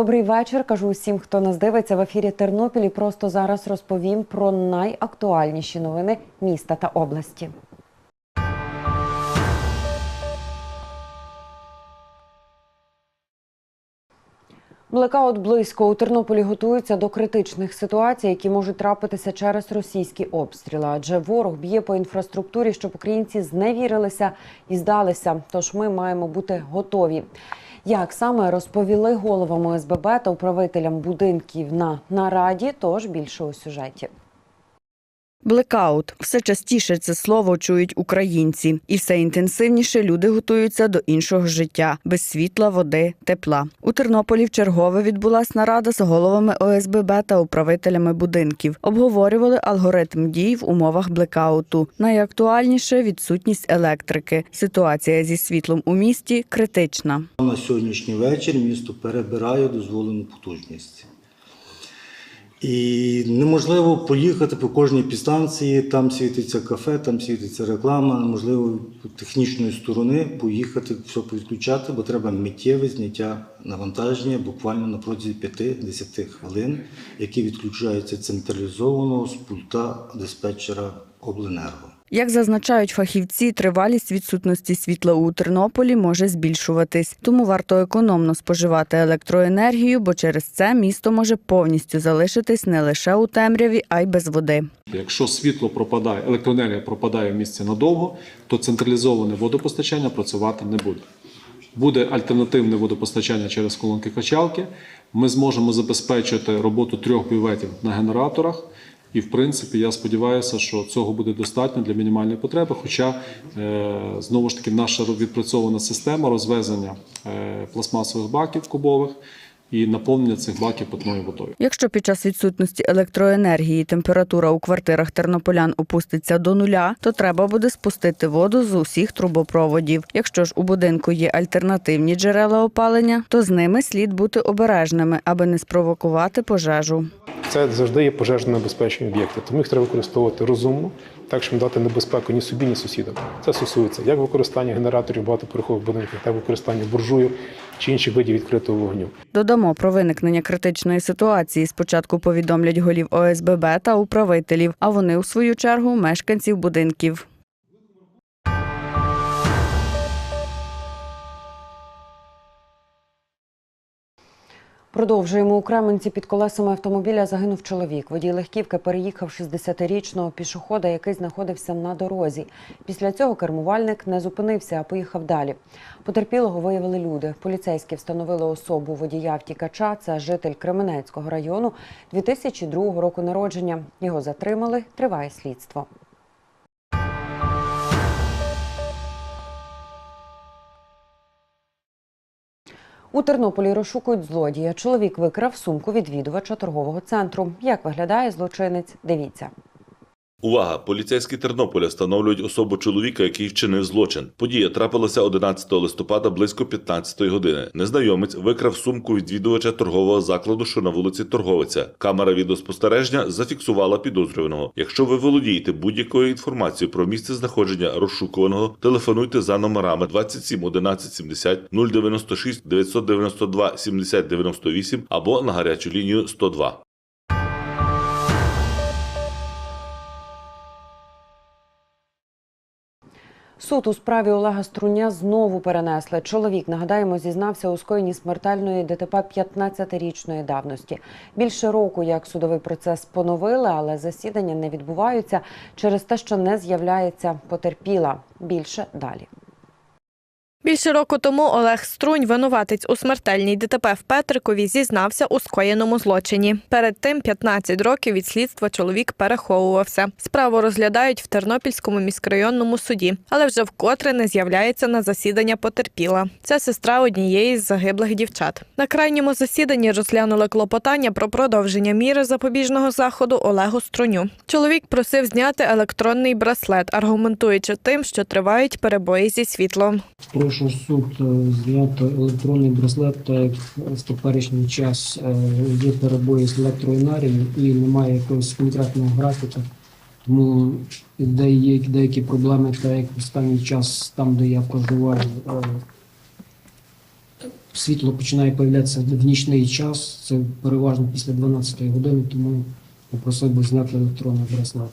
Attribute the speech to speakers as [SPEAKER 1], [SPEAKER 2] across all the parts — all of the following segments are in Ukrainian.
[SPEAKER 1] Добрий вечір. Кажу усім, хто нас дивиться в ефірі Тернопіль. І Просто зараз розповім про найактуальніші новини міста та області. Блекаут близько у Тернополі готуються до критичних ситуацій, які можуть трапитися через російські обстріли. Адже ворог б'є по інфраструктурі, щоб українці зневірилися і здалися. Тож ми маємо бути готові. Як саме розповіли головам ОСББ та управителям будинків на нараді, тож більше у сюжеті.
[SPEAKER 2] Блекаут все частіше це слово чують українці, і все інтенсивніше люди готуються до іншого життя без світла, води, тепла. У Тернополі в чергове відбулась нарада з головами ОСББ та управителями будинків. Обговорювали алгоритм дій в умовах блекауту. Найактуальніше відсутність електрики. Ситуація зі світлом у місті критична.
[SPEAKER 3] На сьогоднішній вечір місто перебирає дозволену потужність. І неможливо поїхати по кожній підстанції, там світиться кафе, там світиться реклама. Неможливо технічної сторони поїхати, все підключати, бо треба миттєве зняття навантаження буквально на протязі 5-10 хвилин, які відключаються централізовано з пульта диспетчера обленерго.
[SPEAKER 2] Як зазначають фахівці, тривалість відсутності світла у Тернополі може збільшуватись, тому варто економно споживати електроенергію, бо через це місто може повністю залишитись не лише у темряві, а й без води.
[SPEAKER 4] Якщо світло пропадає, електроенергія пропадає в місті надовго, то централізоване водопостачання працювати не буде. Буде альтернативне водопостачання через колонки качалки. Ми зможемо забезпечити роботу трьох бюветів на генераторах. І, в принципі, я сподіваюся, що цього буде достатньо для мінімальної потреби. Хоча, е, знову ж таки, наша відпрацьована система розвезення е, пластмасових баків кубових і наповнення цих баків питною водою.
[SPEAKER 2] Якщо під час відсутності електроенергії температура у квартирах тернополян опуститься до нуля, то треба буде спустити воду з усіх трубопроводів. Якщо ж у будинку є альтернативні джерела опалення, то з ними слід бути обережними, аби не спровокувати пожежу.
[SPEAKER 5] Це завжди є пожежно небезпечні об'єкти, тому їх треба використовувати розумно, так щоб дати небезпеку ні собі, ні сусідам. Це стосується як використання генераторів багатоповерхових будинків, так і використання буржуїв чи інших видів відкритого вогню.
[SPEAKER 2] Додамо про виникнення критичної ситуації. Спочатку повідомлять голів ОСББ та управителів, а вони у свою чергу мешканців будинків.
[SPEAKER 1] Продовжуємо у Кременці під колесами автомобіля загинув чоловік. Водій легківки переїхав 60-річного пішохода, який знаходився на дорозі. Після цього кермувальник не зупинився, а поїхав далі. Потерпілого виявили люди. Поліцейські встановили особу водія втікача. Це житель Кременецького району 2002 року народження. Його затримали. Триває слідство. У Тернополі розшукують злодія. Чоловік викрав сумку відвідувача торгового центру. Як виглядає злочинець? Дивіться.
[SPEAKER 6] Увага! Поліцейські Тернополя встановлюють особу чоловіка, який вчинив злочин. Подія трапилася 11 листопада близько 15 години. Незнайомець викрав сумку відвідувача торгового закладу, що на вулиці Торговиця. Камера відеоспостереження зафіксувала підозрюваного. Якщо ви володієте будь-якою інформацією про місце знаходження розшукуваного, телефонуйте за номерами 27 11 70 096 992 70 98 або на гарячу лінію 102.
[SPEAKER 1] Суд у справі Олега Струня знову перенесли. Чоловік, нагадаємо, зізнався у скоєнні смертельної ДТП 15-річної давності. Більше року, як судовий процес поновили, але засідання не відбуваються через те, що не з'являється потерпіла. Більше далі.
[SPEAKER 7] Більше року тому Олег Струнь, винуватець у смертельній ДТП в Петрикові, зізнався у скоєному злочині. Перед тим 15 років від слідства чоловік переховувався. Справу розглядають в Тернопільському міськрайонному суді, але вже вкотре не з'являється на засідання потерпіла. Це сестра однієї з загиблих дівчат. На крайньому засіданні розглянули клопотання про продовження міри запобіжного заходу Олегу Струню. Чоловік просив зняти електронний браслет, аргументуючи тим, що тривають перебої зі світлом.
[SPEAKER 8] Прошу суд е, зняти електронний браслет, так як в теперішній час е, є перебої з електроенергією і немає якогось конкретного графіка. Тому де є деякі проблеми, так як в останній час там, де я проживаю, е, світло починає появлятися в нічний час, це переважно після 12 години, тому попросив би зняти електронний браслет.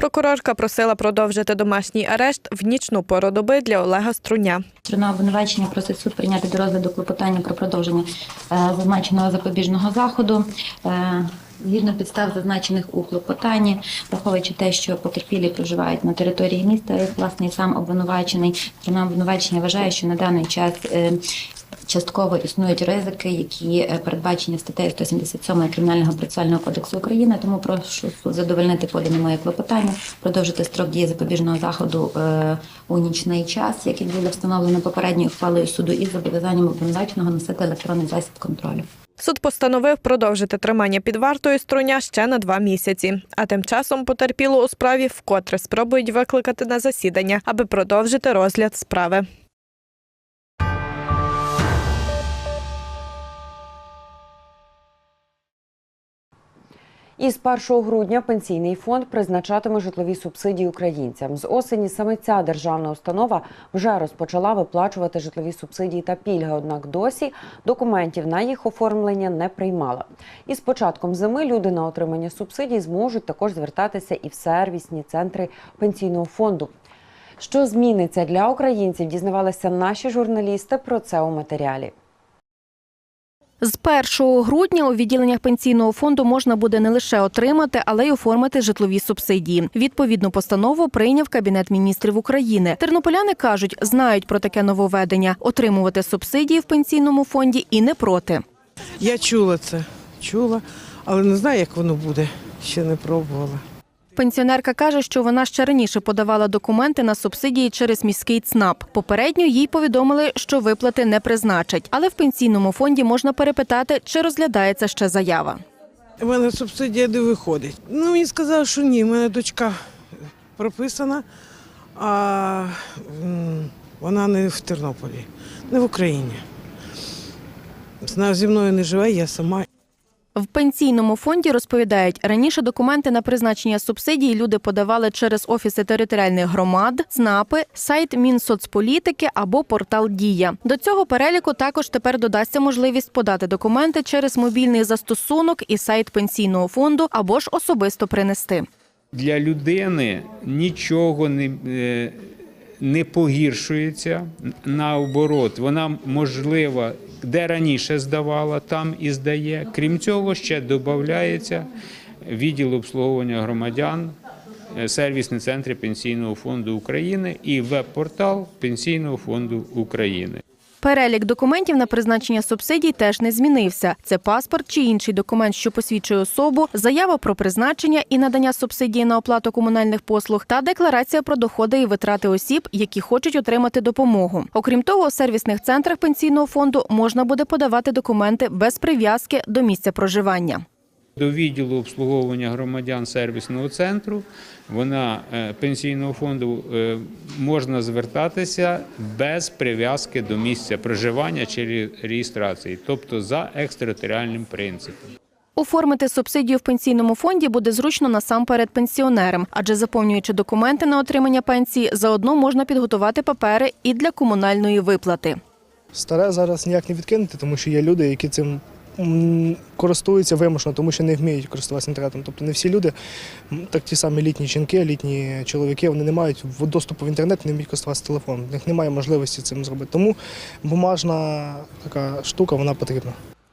[SPEAKER 7] Прокурорка просила продовжити домашній арешт в нічну пору доби для Олега Струня.
[SPEAKER 9] Сторона обвинувачення просить суд прийняти до розгляду клопотання про продовження е, зазначеного запобіжного заходу. Е, Згідно підстав, зазначених у клопотанні, враховуючи те, що потерпілі проживають на території міста, і власне сам обвинувачений, сторона обвинувачення вважає, що на даний час е, частково існують ризики, які е, передбачені статтею 177 Кримінального процесуального кодексу України. Тому прошу задовольнити подане моє клопотання, продовжити строк дії запобіжного заходу е, у нічний час, який буде встановлено попередньою ухвалою суду, із зобов'язанням обвинуваченого носити електронний засіб контролю.
[SPEAKER 7] Суд постановив продовжити тримання під вартою струня ще на два місяці. А тим часом потерпіло у справі вкотре спробують викликати на засідання, аби продовжити розгляд справи.
[SPEAKER 1] Із 1 грудня пенсійний фонд призначатиме житлові субсидії українцям. З осені саме ця державна установа вже розпочала виплачувати житлові субсидії та пільги. Однак досі документів на їх оформлення не приймала. І з початком зими люди на отримання субсидій зможуть також звертатися і в сервісні центри пенсійного фонду. Що зміниться для українців, дізнавалися наші журналісти про це у матеріалі.
[SPEAKER 10] З 1 грудня у відділеннях пенсійного фонду можна буде не лише отримати, але й оформити житлові субсидії. Відповідну постанову прийняв Кабінет міністрів України. Тернополяни кажуть, знають про таке нововведення – отримувати субсидії в пенсійному фонді і не проти.
[SPEAKER 11] Я чула це, чула, але не знаю, як воно буде. Ще не пробувала.
[SPEAKER 10] Пенсіонерка каже, що вона ще раніше подавала документи на субсидії через міський ЦНАП. Попередньо їй повідомили, що виплати не призначать, але в пенсійному фонді можна перепитати, чи розглядається ще заява.
[SPEAKER 11] У мене субсидія не виходить. Ну, мені сказали, що ні, у мене дочка прописана, а вона не в Тернополі, не в Україні. Вона зі мною не живе, я сама.
[SPEAKER 10] В пенсійному фонді розповідають, раніше документи на призначення субсидій люди подавали через офіси територіальних громад, ЦНАПи, сайт Мінсоцполітики або портал Дія. До цього переліку також тепер додасться можливість подати документи через мобільний застосунок і сайт пенсійного фонду або ж особисто принести.
[SPEAKER 12] для людини нічого не, е, не погіршується. Наоборот, вона можлива, де раніше здавала, там і здає. Крім цього, ще додається відділ обслуговування громадян, е, сервісні центри Пенсійного фонду України і веб-портал Пенсійного фонду України.
[SPEAKER 10] Перелік документів на призначення субсидій теж не змінився. Це паспорт чи інший документ, що посвідчує особу, заява про призначення і надання субсидії на оплату комунальних послуг та декларація про доходи і витрати осіб, які хочуть отримати допомогу. Окрім того, у сервісних центрах пенсійного фонду можна буде подавати документи без прив'язки до місця проживання.
[SPEAKER 12] До відділу обслуговування громадян сервісного центру вона е, пенсійного фонду е, можна звертатися без прив'язки до місця проживання чи реєстрації, тобто за екстериторіальним принципом.
[SPEAKER 10] Оформити субсидію в пенсійному фонді буде зручно насамперед пенсіонерам, адже заповнюючи документи на отримання пенсії, заодно можна підготувати папери і для комунальної виплати.
[SPEAKER 13] Старе зараз ніяк не відкинути, тому що є люди, які цим користуються вимушено, тому що не вміють користуватися інтернетом. Тобто не всі люди, так ті самі літні жінки, літні чоловіки, вони не мають доступу в інтернет, не вміють користуватися телефоном. В них немає можливості цим зробити. Тому бумажна така штука вона потрібна.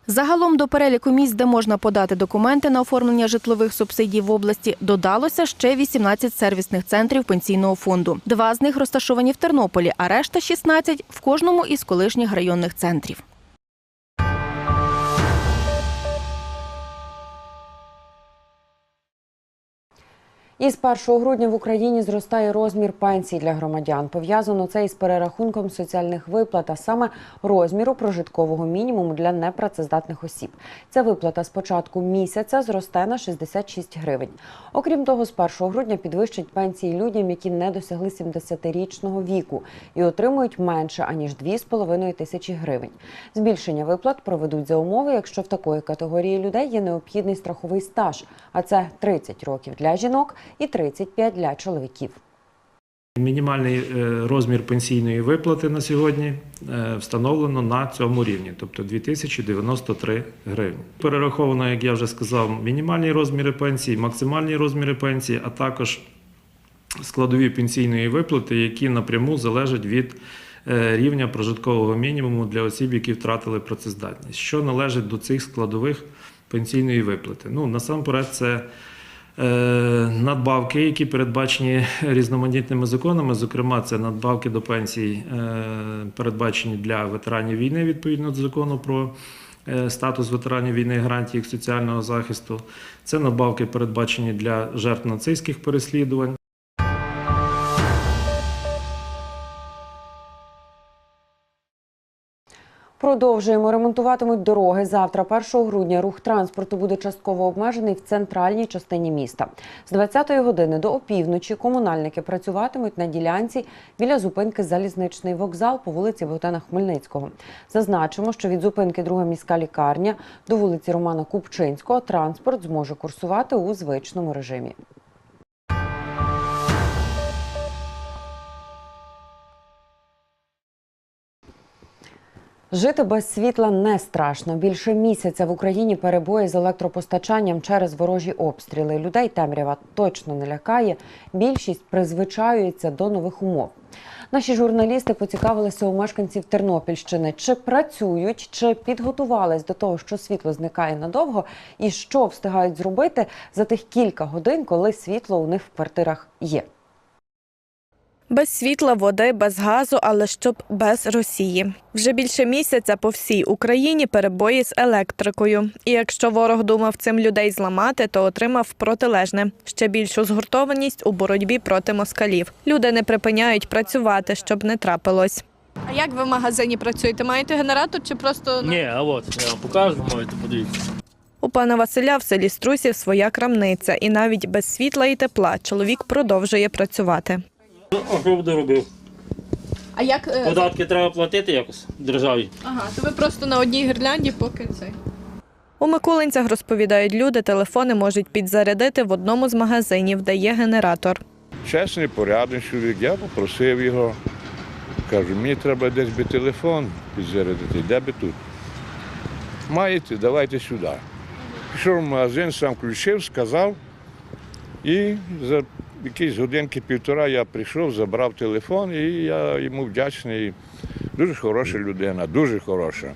[SPEAKER 10] Загалом до переліку місць, де можна подати документи на оформлення житлових субсидій в області, додалося ще 18 сервісних центрів пенсійного фонду. Два з них розташовані в Тернополі, а решта 16 – в кожному із колишніх районних центрів.
[SPEAKER 1] Із 1 грудня в Україні зростає розмір пенсій для громадян. Пов'язано це із перерахунком соціальних виплат, а саме розміру прожиткового мінімуму для непрацездатних осіб. Ця виплата з початку місяця зросте на 66 гривень. Окрім того, з 1 грудня підвищать пенсії людям, які не досягли 70-річного віку і отримують менше аніж 2,5 тисячі гривень. Збільшення виплат проведуть за умови, якщо в такої категорії людей є необхідний страховий стаж, а це 30 років для жінок і 35 для чоловіків.
[SPEAKER 14] Мінімальний е, розмір пенсійної виплати на сьогодні е, встановлено на цьому рівні, тобто 2093 гривні. Перераховано, як я вже сказав, мінімальні розміри пенсії, максимальні розміри пенсії, а також складові пенсійної виплати, які напряму залежать від е, рівня прожиткового мінімуму для осіб, які втратили працездатність. Що належить до цих складових пенсійної виплати? Ну, насамперед, це надбавки, які передбачені різноманітними законами. Зокрема, це надбавки до пенсій, е, передбачені для ветеранів війни відповідно до закону про. е, Статус ветеранів війни, гарантії їх соціального захисту. Це надбавки передбачені для жертв нацистських переслідувань.
[SPEAKER 1] Продовжуємо ремонтуватимуть дороги. Завтра, 1 грудня, рух транспорту буде частково обмежений в центральній частині міста. З 20-ї години до опівночі комунальники працюватимуть на ділянці біля зупинки залізничний вокзал по вулиці Богдана Хмельницького. Зазначимо, що від зупинки друга міська лікарня до вулиці Романа Купчинського транспорт зможе курсувати у звичному режимі. Жити без світла не страшно. Більше місяця в Україні перебої з електропостачанням через ворожі обстріли. Людей темрява точно не лякає. Більшість призвичаюється до нових умов. Наші журналісти поцікавилися у мешканців Тернопільщини, чи працюють, чи підготувались до того, що світло зникає надовго, і що встигають зробити за тих кілька годин, коли світло у них в квартирах є.
[SPEAKER 7] Без світла, води, без газу, але щоб без Росії. Вже більше місяця по всій Україні перебої з електрикою. І якщо ворог думав цим людей зламати, то отримав протилежне ще більшу згуртованість у боротьбі проти москалів. Люди не припиняють працювати, щоб не трапилось. А як ви в магазині працюєте? Маєте генератор чи просто
[SPEAKER 15] Ні, а от я вам покажу, можете подивитися.
[SPEAKER 7] у пана Василя в селі Струсів своя крамниця, і навіть без світла і тепла чоловік продовжує працювати.
[SPEAKER 15] А що буду робив?
[SPEAKER 7] А як
[SPEAKER 15] Податки треба платити якось державі.
[SPEAKER 7] Ага, то ви просто на одній гірлянді, поки цей. У Микулинцях розповідають люди, телефони можуть підзарядити в одному з магазинів, де є генератор.
[SPEAKER 16] Чесний, порядний чоловік, я попросив його. Кажу, мені треба десь би телефон підзарядити, де би тут. Маєте, давайте сюди. Пішов в магазин, сам включив, сказав. І за якісь годинки півтора я прийшов, забрав телефон, і я йому вдячний. Дуже хороша людина, дуже хороша.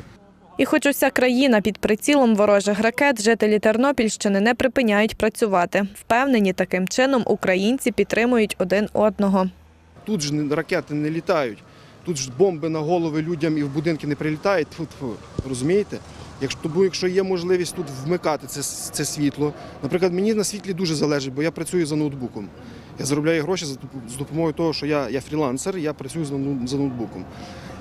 [SPEAKER 7] І хоч уся країна під прицілом ворожих ракет, жителі Тернопільщини не припиняють працювати. Впевнені, таким чином українці підтримують один одного.
[SPEAKER 17] Тут ж ракети не літають, тут ж бомби на голови людям і в будинки не прилітають. Тьфу-тьфу. Розумієте? Якщо, тому якщо є можливість тут вмикати це, це світло, наприклад, мені на світлі дуже залежить, бо я працюю за ноутбуком. Я заробляю гроші за з допомогою того, що я, я фрілансер, я працюю ноу- за ноутбуком.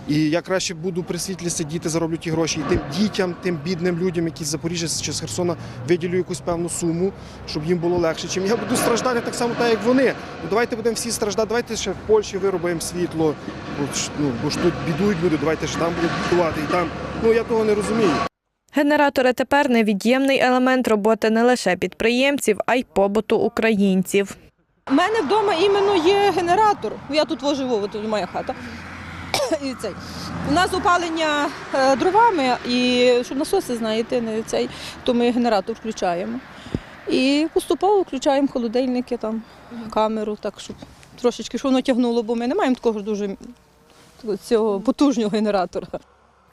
[SPEAKER 17] І я краще буду при світлі сидіти, зароблю ті гроші і тим дітям, тим бідним людям, які з Запоріжжя чи з Херсона виділю якусь певну суму, щоб їм було легше. Чим я буду страждати так само, так як вони. Ну давайте будемо всі страждати. Давайте ще в Польщі виробимо світло. Бо ну, бо ж тут бідують люди, давайте ж там будуть бідувати і там. Ну я того не розумію.
[SPEAKER 7] Генератори тепер невід'ємний елемент роботи не лише підприємців, а й побуту українців.
[SPEAKER 18] У мене вдома іменно є генератор. Я тут живу, тут моя хата. І цей. У нас опалення е, дровами, і щоб насоси, знаєте, не цей, то ми генератор включаємо. І поступово включаємо холодильники, там, камеру, так, щоб трошечки щоб воно тягнуло, бо ми не маємо такого дуже цього потужного генератора.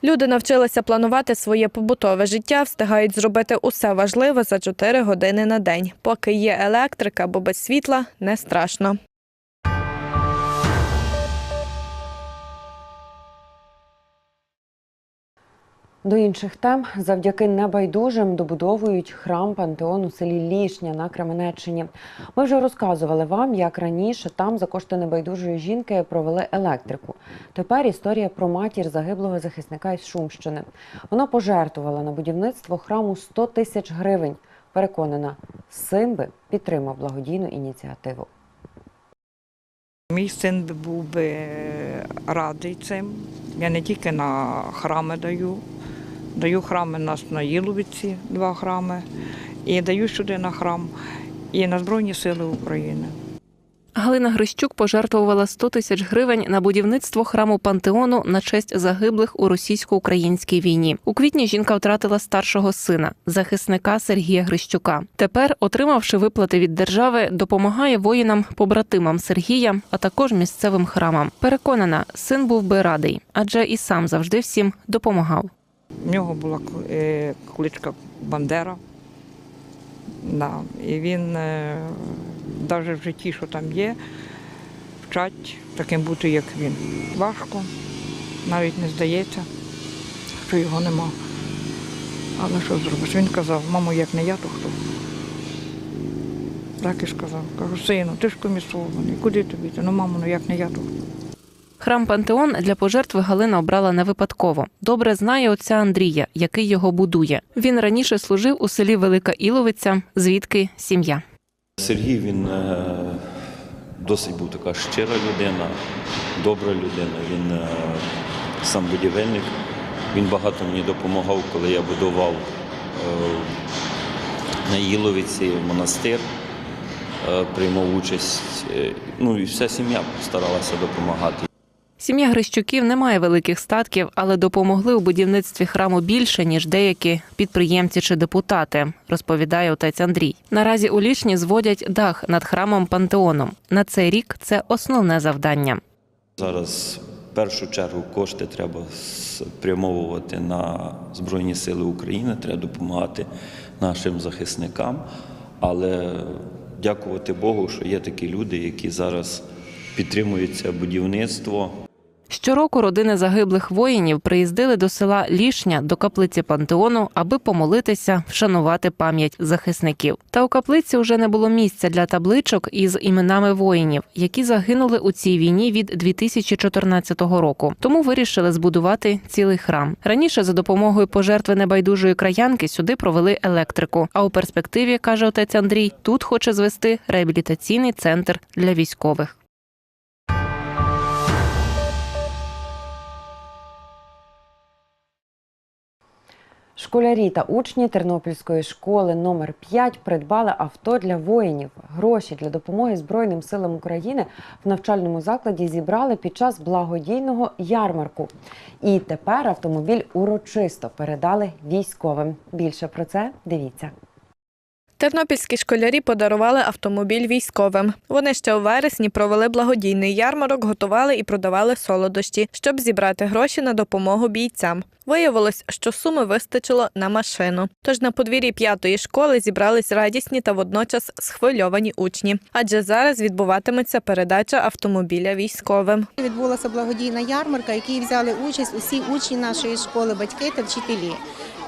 [SPEAKER 7] Люди навчилися планувати своє побутове життя, встигають зробити усе важливе за 4 години на день. Поки є електрика, бо без світла не страшно.
[SPEAKER 1] До інших тем завдяки небайдужим добудовують храм пантеон у селі Лішня на Кременеччині. Ми вже розказували вам, як раніше там за кошти небайдужої жінки провели електрику. Тепер історія про матір загиблого захисника із Шумщини. Вона пожертвувала на будівництво храму 100 тисяч гривень. Переконана, син би підтримав благодійну ініціативу.
[SPEAKER 19] Мій син був би радий цим. Я не тільки на храми даю, даю храми нас на Їловиці, два храми, і даю сюди на храм, і на Збройні Сили України.
[SPEAKER 20] Галина Грищук пожертвувала 100 тисяч гривень на будівництво храму пантеону на честь загиблих у російсько-українській війні. У квітні жінка втратила старшого сина, захисника Сергія Грищука. Тепер, отримавши виплати від держави, допомагає воїнам, побратимам Сергія, а також місцевим храмам. Переконана, син був би радий, адже і сам завжди всім допомагав.
[SPEAKER 19] В нього була е, кличка Бандера. Да. І він навіть в житті, що там є, вчать таким бути, як він. Важко, навіть не здається, що його нема. Але що зробиш? Він казав, мамо, як не я, то хто? Так і сказав. Кажу, сину, ти ж комісований, куди тобі? Ну, мамо, ну як не я, то хто?
[SPEAKER 20] Храм Пантеон для пожертви Галина обрала не випадково. Добре знає отця Андрія, який його будує. Він раніше служив у селі Велика Іловиця, звідки сім'я.
[SPEAKER 21] Сергій він е, досить був така щира людина, добра людина. Він е, сам будівельник. Він багато мені допомагав, коли я будував е, на Іловиці монастир, приймав участь. Ну і вся сім'я старалася допомагати.
[SPEAKER 20] Сім'я Грищуків не має великих статків, але допомогли у будівництві храму більше ніж деякі підприємці чи депутати, розповідає отець Андрій. Наразі у Лішні зводять дах над храмом Пантеоном. На цей рік це основне завдання.
[SPEAKER 21] Зараз в першу чергу кошти треба спрямовувати на Збройні Сили України, треба допомагати нашим захисникам. Але дякувати Богу, що є такі люди, які зараз підтримують це будівництво.
[SPEAKER 20] Щороку родини загиблих воїнів приїздили до села Лішня до каплиці Пантеону, аби помолитися, вшанувати пам'ять захисників. Та у каплиці вже не було місця для табличок із іменами воїнів, які загинули у цій війні від 2014 року. Тому вирішили збудувати цілий храм. Раніше за допомогою пожертви небайдужої краянки сюди провели електрику. А у перспективі каже отець Андрій, тут хоче звести реабілітаційний центр для військових.
[SPEAKER 1] Школярі та учні Тернопільської школи номер 5 придбали авто для воїнів. Гроші для допомоги Збройним силам України в навчальному закладі зібрали під час благодійного ярмарку. І тепер автомобіль урочисто передали військовим. Більше про це дивіться.
[SPEAKER 7] Тернопільські школярі подарували автомобіль військовим. Вони ще у вересні провели благодійний ярмарок, готували і продавали солодощі, щоб зібрати гроші на допомогу бійцям. Виявилось, що суми вистачило на машину. Тож на подвір'ї п'ятої школи зібрались радісні та водночас схвильовані учні. Адже зараз відбуватиметься передача автомобіля військовим.
[SPEAKER 22] Відбулася благодійна ярмарка, в якій взяли участь усі учні нашої школи, батьки та вчителі.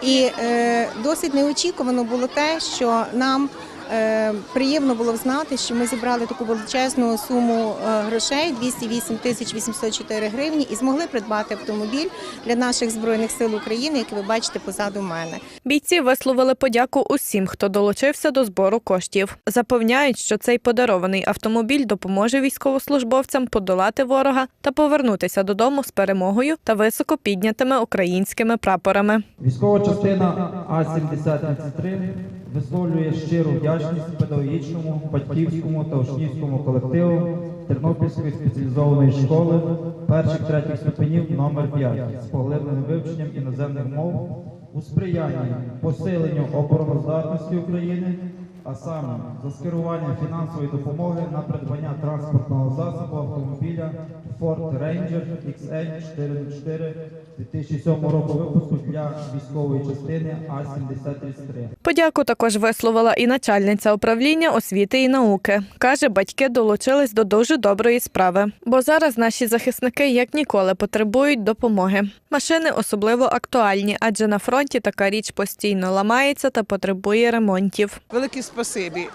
[SPEAKER 22] І е, досить неочікувано було те, що нам приємно було знати, що ми зібрали таку величезну суму е, грошей 208 тисяч 804 гривні і змогли придбати автомобіль для наших збройних сил України, які ви бачите позаду мене.
[SPEAKER 7] Бійці висловили подяку усім, хто долучився до збору коштів. Запевняють, що цей подарований автомобіль допоможе військовослужбовцям подолати ворога та повернутися додому з перемогою та високо піднятими українськими прапорами.
[SPEAKER 23] Військова частина А-7033 висловлює щиру вдячність педагогічному, батьківському та учнівському колективу Тернопільської спеціалізованої школи перших третіх ступенів номер 5 з поглибленим вивченням іноземних мов у сприянні посиленню обороноздатності України, а саме за скерування фінансової допомоги на придбання транспортного засобу автомобіля Ford Ranger XN404 2007 року випуску для військової частини А-7033.
[SPEAKER 7] Подяку також висловила і начальниця управління освіти і науки. Каже, батьки долучились до дуже доброї справи, бо зараз наші захисники як ніколи потребують допомоги. Машини особливо актуальні, адже на фронті така річ постійно ламається та потребує ремонтів.
[SPEAKER 11] Велике спасибі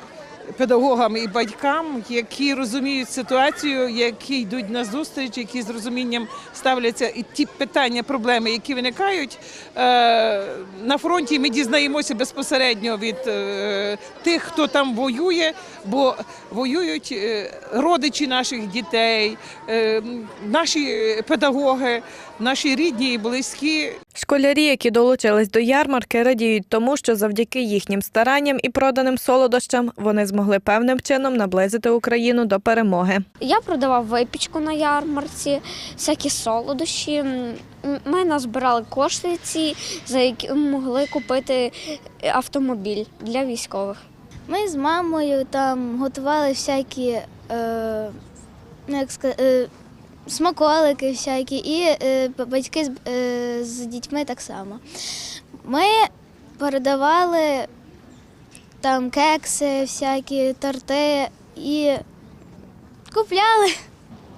[SPEAKER 11] педагогам і батькам, які розуміють ситуацію, які йдуть на зустріч, які з розумінням ставляться і ті питання, проблеми, які виникають е, на фронті. Ми дізнаємося безпосередньо від е, тих, хто там воює, бо воюють е, родичі наших дітей, наші педагоги, наші рідні і близькі.
[SPEAKER 7] Школярі які долучились до ярмарки, радіють тому, що завдяки їхнім старанням і проданим солодощам вони змогли певним чином наблизити Україну до перемоги.
[SPEAKER 24] Я продавав випічку на ярмарці, всякі солодощі. Ми назбирали кошти ці, за які могли купити автомобіль для військових.
[SPEAKER 25] Ми з мамою там готували всякі е, ну, як сказати, е, смаколики всякі, і е, батьки з, е, з дітьми так само. Ми передавали там кекси, всякі торти і купляли.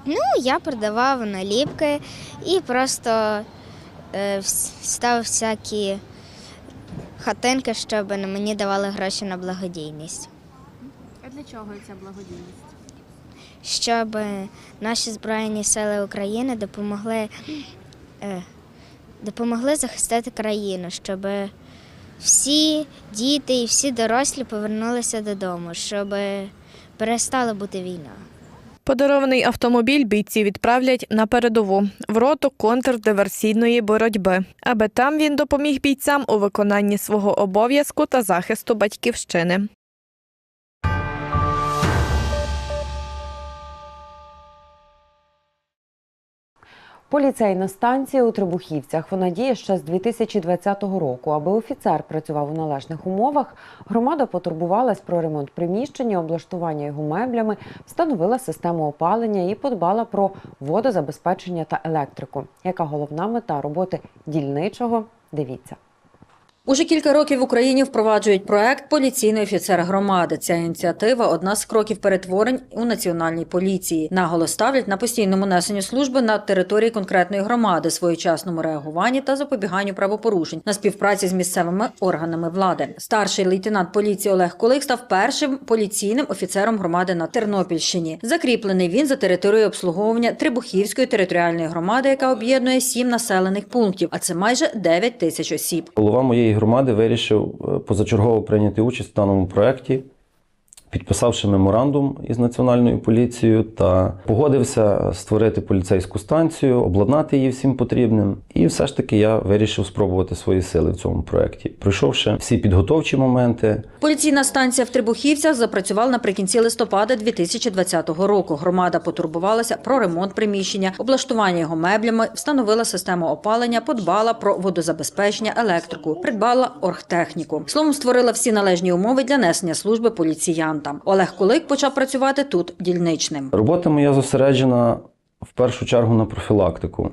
[SPEAKER 25] Ну, я продавав наліпки і просто е, став всякі хатинки, щоб мені давали гроші на благодійність. А для чого ця благодійність?
[SPEAKER 24] Щоб наші Збройні Сили України допомогли, е, допомогли захистити країну, щоб всі діти і всі дорослі повернулися додому, щоб перестала бути війна.
[SPEAKER 7] Подарований автомобіль бійці відправлять на передову в роту контрдиверсійної боротьби, аби там він допоміг бійцям у виконанні свого обов'язку та захисту батьківщини.
[SPEAKER 1] Поліцейна станція у Трибухівцях. Вона діє ще з 2020 року. Аби офіцер працював у належних умовах, громада потурбувалась про ремонт приміщення, облаштування його меблями, встановила систему опалення і подбала про водозабезпечення та електрику. Яка головна мета роботи дільничого? Дивіться.
[SPEAKER 26] Уже кілька років в Україні впроваджують проект Поліційний офіцер громади. Ця ініціатива одна з кроків перетворень у національній поліції. Наголос ставлять на постійному несенню служби на території конкретної громади, своєчасному реагуванні та запобіганню правопорушень на співпраці з місцевими органами влади. Старший лейтенант поліції Олег Колик став першим поліційним офіцером громади на Тернопільщині. Закріплений він за територією обслуговування Трибухівської територіальної громади, яка об'єднує сім населених пунктів, а це майже 9 тисяч осіб.
[SPEAKER 27] Голова моєї громади вирішив е, позачергово прийняти участь в даному проєкті, підписавши меморандум із національною поліцією та погодився створити поліцейську станцію, обладнати її всім потрібним. І все ж таки я вирішив спробувати свої сили в цьому проєкті, пройшовши всі підготовчі моменти.
[SPEAKER 26] Поліційна станція в Трибухівцях запрацювала наприкінці листопада 2020 року. Громада потурбувалася про ремонт приміщення, облаштування його меблями, встановила систему опалення, подбала про водозабезпечення, електрику, придбала оргтехніку. Словом, створила всі належні умови для несення служби поліціянтам. Олег Кулик почав працювати тут дільничним.
[SPEAKER 27] Робота моя зосереджена в першу чергу на профілактику.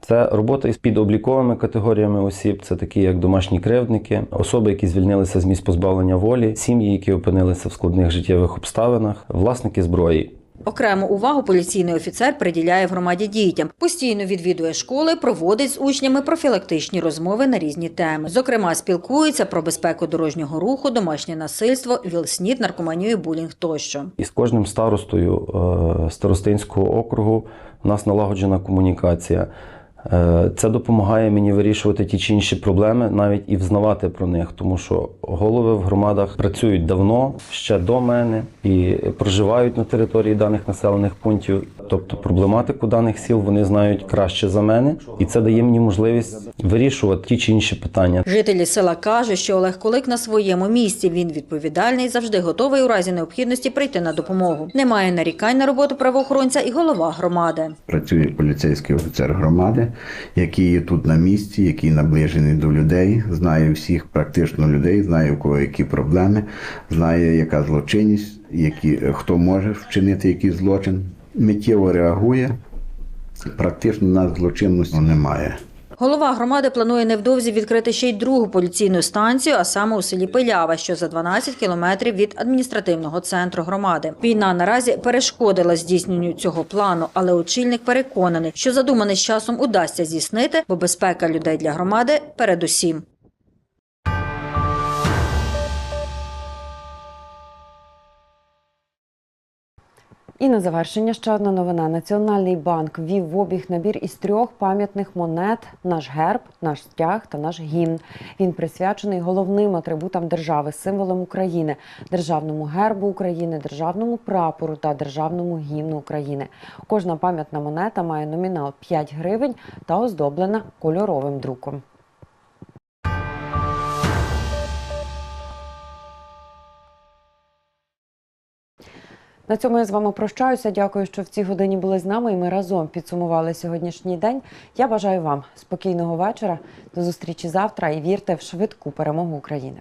[SPEAKER 27] Це робота із підобліковими категоріями осіб, це такі як домашні кривдники, особи, які звільнилися з місць позбавлення волі, сім'ї, які опинилися в складних життєвих обставинах, власники зброї.
[SPEAKER 26] Окрему увагу поліційний офіцер приділяє громаді дітям. Постійно відвідує школи, проводить з учнями профілактичні розмови на різні теми. Зокрема, спілкується про безпеку дорожнього руху, домашнє насильство, вілснід, наркоманію, булінг тощо.
[SPEAKER 27] І з кожним старостою е, старостинського округу у нас налагоджена комунікація. Е, Це допомагає мені вирішувати ті чи інші проблеми, навіть і взнавати про них, тому що голови в громадах працюють давно, ще до мене, і проживають на території даних населених пунктів. Тобто проблематику даних сіл вони знають краще за мене, і це дає мені можливість вирішувати ті чи інші питання.
[SPEAKER 26] Жителі села кажуть, що Олег Кулик на своєму місці. Він відповідальний, завжди готовий у разі необхідності прийти на допомогу. Немає нарікань на роботу правоохоронця і голова громади.
[SPEAKER 28] Працює поліцейський офіцер громади, який є тут на місці, який наближений до людей, знає всіх практично людей, знає у кого які проблеми, знає, яка злочинність, які, хто може вчинити якийсь злочин. Миттєво реагує. Практично у нас злочинності немає.
[SPEAKER 26] Голова громади планує невдовзі відкрити ще й другу поліційну станцію, а саме у селі Пилява, що за 12 кілометрів від адміністративного центру громади. Війна наразі перешкодила здійсненню цього плану, але очільник переконаний, що задумане з часом удасться здійснити, бо безпека людей для громади передусім.
[SPEAKER 1] І на завершення ще одна новина. Національний банк ввів в обіг набір із трьох пам'ятних монет: наш герб, наш стяг та наш гімн. Він присвячений головним атрибутам держави, символам України, державному гербу України, державному прапору та державному гімну України. Кожна пам'ятна монета має номінал 5 гривень та оздоблена кольоровим друком. На цьому я з вами прощаюся. Дякую, що в цій годині були з нами. І ми разом підсумували сьогоднішній день. Я бажаю вам спокійного вечора. До зустрічі завтра і вірте в швидку перемогу України.